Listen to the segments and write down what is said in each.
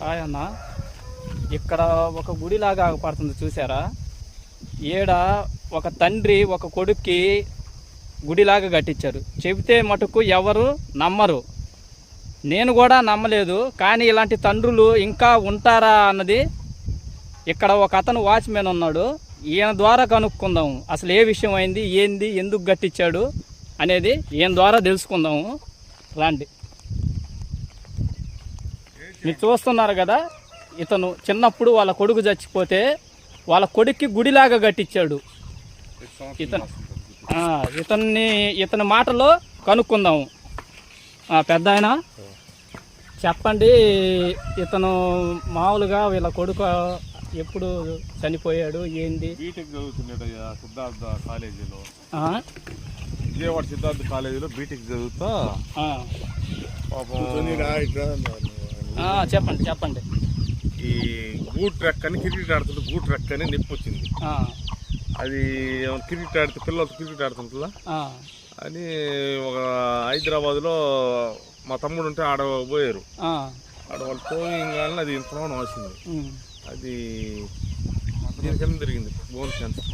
Hi అన్న ఇక్కడ ఒక గుడిలాగా ఆగపడుతుంది చూసారా ఈడ ఒక తండ్రి ఒక కొడుక్కి గుడిలాగా కట్టించారు. చెబితే మటుకు ఎవరు నమ్మరు. నేను కూడా నమ్మలేదు కానీ ఇలాంటి తండ్రులు ఇంకా ఉంటారా అన్నది ఇక్కడ ఒక అతను వాచ్మెన్ ఉన్నాడు. ఈయన ద్వారా కనుక్కుందాము అసలు ఏ విషయం అయింది ఏంది ఎందుకు కట్టించాడు అనేది ఈయన ద్వారా తెలుసుకుందాము. రాండి. మీరు చూస్తున్నారు కదా ఇతను చిన్నప్పుడు వాళ్ళ కొడుకు చచ్చిపోతే వాళ్ళ కొడుక్కి గుడిలాగా కట్టించాడు. ఇతను ఇతన్ని ఇతని మాటలో కనుక్కుందాము పెద్ద ఆయన చెప్పండి ఇతను మామూలుగా వీళ్ళ కొడుకు ఎప్పుడు చనిపోయాడు ఏంది? బీటెక్ చదువుతున్నాడయ్యా సిద్ధార్థ కాలేజీలో. విజయవాడ సిద్ధార్థ కాలేజీలో బీటెక్ చదువుతా. పాపం చెప్పండి చెప్పండి. ఈ గూట్ ట్రక్ అని క్రికెట్ ఆడుతుంటే గూట్ ట్రక్ అని నొప్పి వచ్చింది. ఆ, అది క్రికెట్ ఆడితే పిల్లలతో క్రికెట్ ఆడుతుంటా ఆ, అని ఒక హైదరాబాద్లో మా తమ్ముడు ఉంటే ఆడ పోయారు. ఆ, ఆడ వాళ్ళు పోయింగానే అది ఇంతలోనే వచ్చింది అది దీని కింద తిరిగింది? Bone cancer.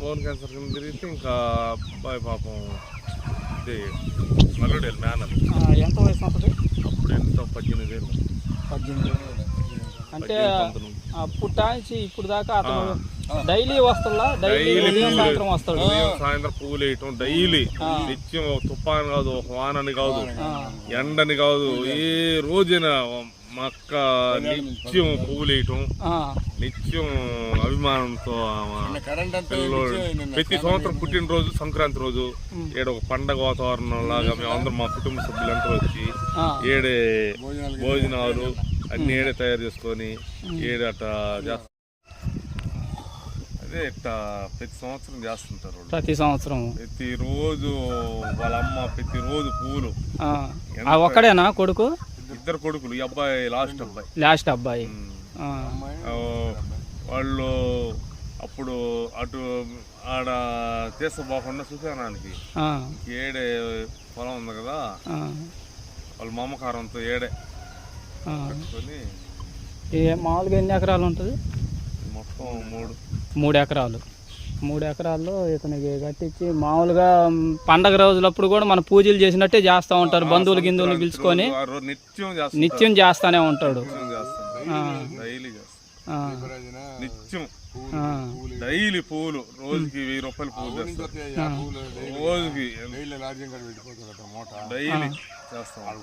బోన్ క్యాన్సర్ కింద తిరిగితే ఇంకా అబ్బాయి పాపం ఇది మల్లుడు మేనర్ ఆ, ఎంత వయసు ఉంటుంది? అప్పుడు ఎంత? పద్దెనిమిది వేలు. పద్దెనిమిది అంటే. అప్పుడు ఇప్పుడు దాకా అతను డైలీ వస్తుందా? డైలీ పూలు. సాయంత్రం వస్తాడు? సాయంత్రం పువ్వులు వేయటం. డైలీ. నిత్యం తుఫాన్ కాదు వానని కాదు. ఎండని కాదు. ఏ రోజైనా మా అక్క నిత్యం పువ్వులు వేయటం ఆ, నిత్యం అభిమానంతో ప్రతి సంవత్సరం పుట్టినరోజు సంక్రాంతి రోజు. ఏడ ఒక పండగ వాతావరణం లాగా మేము అందరం మా కుటుంబ సభ్యులంతా వచ్చి ఏడే భోజనాలు అన్ని ఏడే తయారు చేసుకొని ఏడే అట్ట చేస్తాం అదే ఇట్ట ప్రతి సంవత్సరం చేస్తుంటారు. ప్రతి సంవత్సరం. ప్రతి రోజు వాళ్ళ అమ్మ ప్రతి రోజు ఆ ఒక్కడేనా కొడుకు? ఇద్దరు కొడుకులు ఈ అబ్బాయి లాస్ట్ అబ్బాయి. లాస్ట్ అబ్బాయి. వాళ్ళు అప్పుడు అటు ఆడ తీసుకోపోకుండా చూసానానికి ఆ, ఏడే పొలం ఉంది కదా ఆ, వాళ్ళ మమకారంతో ఏడే ఆ. కట్టుకొని ఏ మామూలుగా ఎన్ని ఎకరాలు ఉంటుంది? మొత్తం మూడు. మూడు ఎకరాలు. మూడు ఎకరాల్లో ఇతనికి కట్టించి మామూలుగా పండగ రోజులప్పుడు కూడా మన పూజలు చేసినట్టే చేస్తూ ఉంటారు బంధువులు గిందువులు పిలుచుకొని. నిత్యం చేస్తాం నిత్యం చేస్తానే ఉంటాడు. నిత్యం డైలీ పూలు. రోజుకి వెయ్యి రూపాయలు పూలు చేస్తాం రోజుకి డైలీ చేస్తాం. ఆడ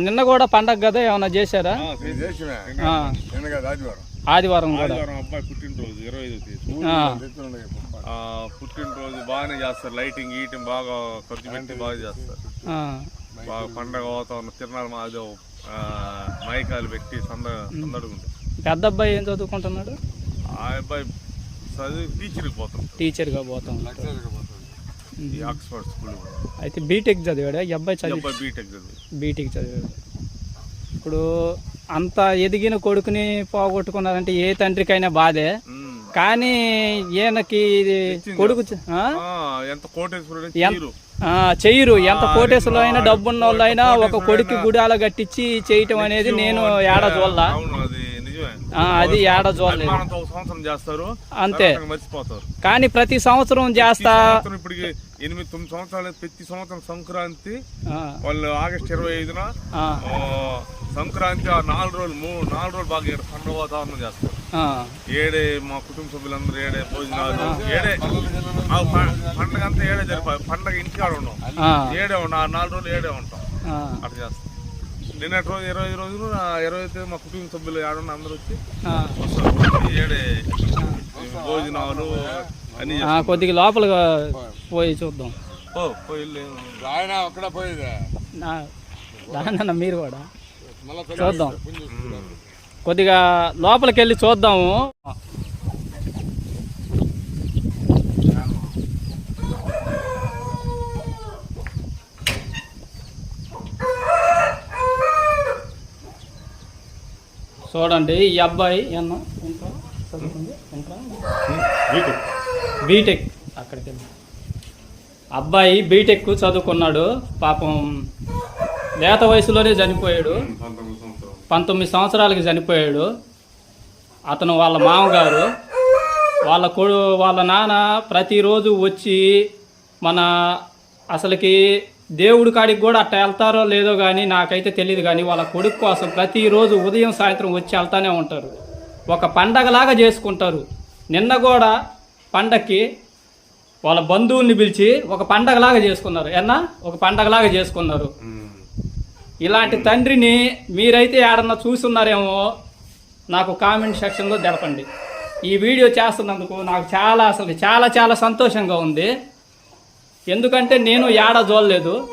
నిన్న కూడా పండగ కదా ఏమైనా చేశారా? ఆదివారం. ఆదివారం కూడా. ఆదివారం అబ్బాయి పుట్టినరోజు ఇరవై ఐదో పుట్టినరోజు బాగానే చేస్తారు. లైటింగ్ గీటింగ్ బాగా ఖర్చు పెట్టి బాగా చేస్తారు. ఆ, బాగా పండగ వాతావరణం తిరునాళ్ళ మాది మైకాలు పెట్టి సంద పెద్ద అబ్బాయి ఏం చదువుకుంటున్నాడు? ఆ అబ్బాయి చదివి టీచర్కి పోతాం టీచర్గా పోతాం ఈ ఆక్స్ఫర్డ్ స్కూల్ అయితే బీటెక్ చదివాడా? ఈ అబ్బాయి చదివి బీటెక్ చదివి బీటెక్ చదివాడు. ఇప్పుడు అంత ఎదిగిన కొడుకుని పోగొట్టుకున్నారంటే ఏ తండ్రికైనా బాధే. కానీ ఈయనకి ఇది కొడుకు చెయ్యరు. ఎంత కోటేశ్వరులు అయినా డబ్బున్న వాళ్ళు అయినా ఒక కొడుకు గుడాల కట్టించి చేయటం అనేది నేను ఏడ చూడాల అవును అది ఏడ చూడలేదు. సంవత్సరం చేస్తారు. అంతే. మర్చిపోతారు. కానీ ప్రతి సంవత్సరం చేస్తా. ఇప్పటికి ఎనిమిది తొమ్మిది సంవత్సరాలు ప్రతి సంవత్సరం సంక్రాంతి వాళ్ళు ఆగస్ట్ ఇరవై ఐదున సంక్రాంతి ఆ నాలుగు రోజులు మూడు నాలుగు రోజులు బాగా పండుగ వాతావరణం చేస్తారు. ఏడే మా కుటుంబ సభ్యులందరూ ఏడే భోజనాలు ఏడే పండగ అంతా ఏడే జరిపా పండగ ఇంటికాడ ఉన్నాం ఏడే ఉన్నాం ఆ నాలుగు రోజులు ఏడే ఉంటాం. అట్లా చేస్తాం. నిన్నటి రోజు ఇరవై ఐదు రోజులు ఆ ఇరవై ఐదు మా కుటుంబ సభ్యులు ఏడున్న అందరూ వచ్చి ఏడే భోజనాలు అన్ని ఆ, కొద్దిగా లోపలిగా పోయి చూద్దాం. ఓ పోయి ఆయన అక్కడ పోయేదా? నా దానన్న మీరు కూడా. చూద్దాం. కొద్దిగా లోపలికి వెళ్ళి చూద్దాము. చూడండి ఈ అబ్బాయి ఎన్న? ఎంత బీటెక్. అక్కడికి వెళ్ళి. అబ్బాయి బీటెక్ చదువుకున్నాడు పాపం లేత వయసులోనే చనిపోయాడు. పంతొమ్మిది సంవత్సరాలకి చనిపోయాడు. అతను వాళ్ళ మామగారు. వాళ్ళ కొడు వాళ్ళ నాన్న ప్రతిరోజు వచ్చి మన అసలుకి దేవుడి కాడికి కూడా అట్ట వెళ్తారో లేదో కానీ నాకైతే తెలియదు కానీ వాళ్ళ కొడుకు కోసం ప్రతిరోజు ఉదయం సాయంత్రం వచ్చి వెళ్తానే ఉంటారు. ఒక పండగలాగా చేసుకుంటారు. నిన్న కూడా పండక్కి వాళ్ళ బంధువుల్ని పిలిచి ఒక పండగలాగా చేసుకున్నారు. ఎన్నా ఒక పండగలాగా చేసుకున్నారు. ఇలాంటి తండ్రిని మీరైతే ఏడన్నా చూస్తున్నారేమో నాకు కామెంట్ సెక్షన్లో తెలపండి. ఈ వీడియో చేస్తున్నందుకు నాకు చాలా అసలు చాలా చాలా సంతోషంగా ఉంది. ఎందుకంటే నేను ఏడ చూడలేదు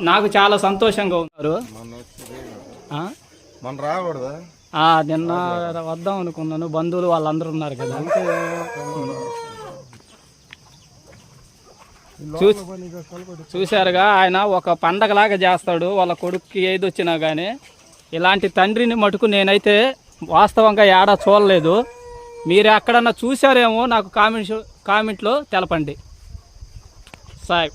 నాకు చాలా సంతోషంగా ఉన్నారు. మన రాకూడదా? ఆ, నిన్న వద్దాం అనుకున్నాను. బంధువులు వాళ్ళందరూ ఉన్నారు కదా. చూశారుగా ఆయన ఒక పండగలాగా చేస్తాడు. వాళ్ళ కొడుక్కి ఏది వచ్చినా కానీ ఇలాంటి తండ్రిని మటుకు నేనైతే వాస్తవంగా ఏడా చూడలేదు. మీరు ఎక్కడన్నా చూసారేమో నాకు కామెంట్ కామెంట్లో తెలపండి. 在